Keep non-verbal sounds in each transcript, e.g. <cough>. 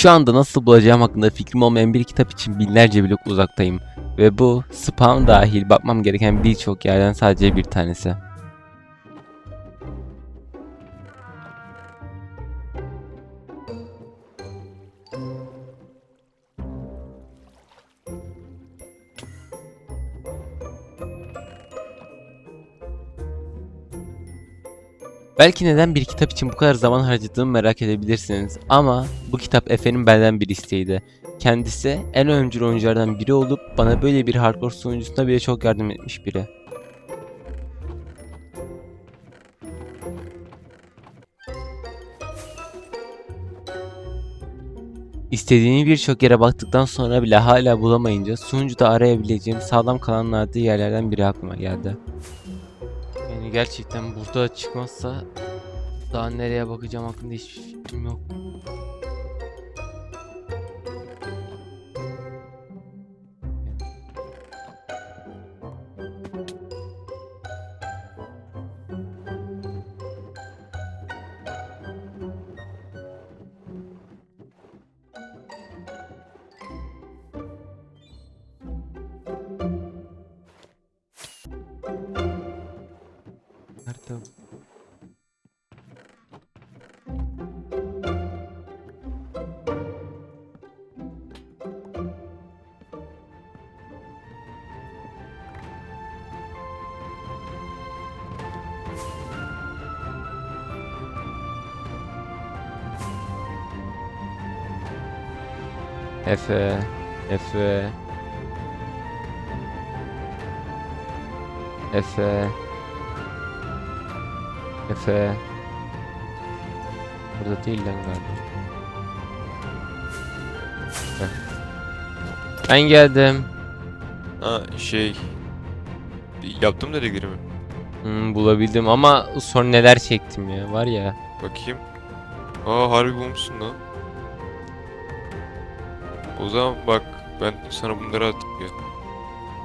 Şu anda nasıl bulacağım hakkında fikrim olmayan bir kitap için binlerce blok uzaktayım. Ve bu spam dahil bakmam gereken birçok yerden sadece bir tanesi. Belki neden bir kitap için bu kadar zaman harcadığımı merak edebilirsiniz ama bu kitap Efe'nin benden bir isteğiydi. Kendisi en öncül oyunculardan biri olup bana böyle bir hardcore sunucusunda bile çok yardım etmiş biri. İstediğini birçok yere baktıktan sonra bile hala bulamayınca sunucuda arayabileceğim sağlam kalan nadir yerlerden biri aklıma geldi. Gerçekten burada çıkmazsa daha nereye bakacağım hakkında hiçbir fikrim yok. Nerede bu? Efe, Efe. Efe. Burada değil lan galiba. Ben geldim. Ha şey... Yaptım dediklerimi. Hmm, bulabildim ama sonra neler çektim ya var ya. Bakayım. Aa harbi bulmuşsun lan. O zaman bak ben sana bunları atayım ya.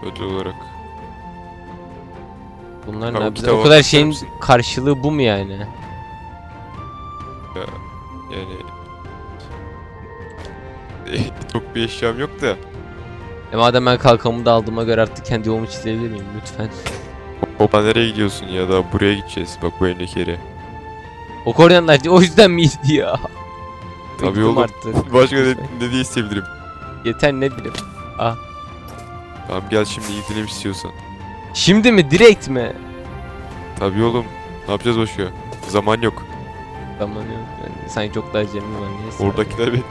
Ödül olarak. Bunlar ne? kitaba O kadar şeyin mısın? karşılığı bu mu yani? Yani... <laughs> Çok bir eşyam yok da. E madem ben kalkamı da aldığıma göre artık kendi yolumu çizebilir miyim lütfen? Opa nereye gidiyorsun ya da buraya gideceğiz. Bak bu elimdeki yere. O koordinatlar o yüzden miydi ya? Tabii Bıktım oğlum. artık. <laughs> Başka ne, ne diye isteyebilirim. Yeter ne bileyim. Tamam gel şimdi gidelim istiyorsan. Şimdi mi direkt mi? Tabii oğlum. Ne yapacağız başka? Zaman yok. Zaman yok. Yani sanki çok daha acemi var neyse. Oradakiler beni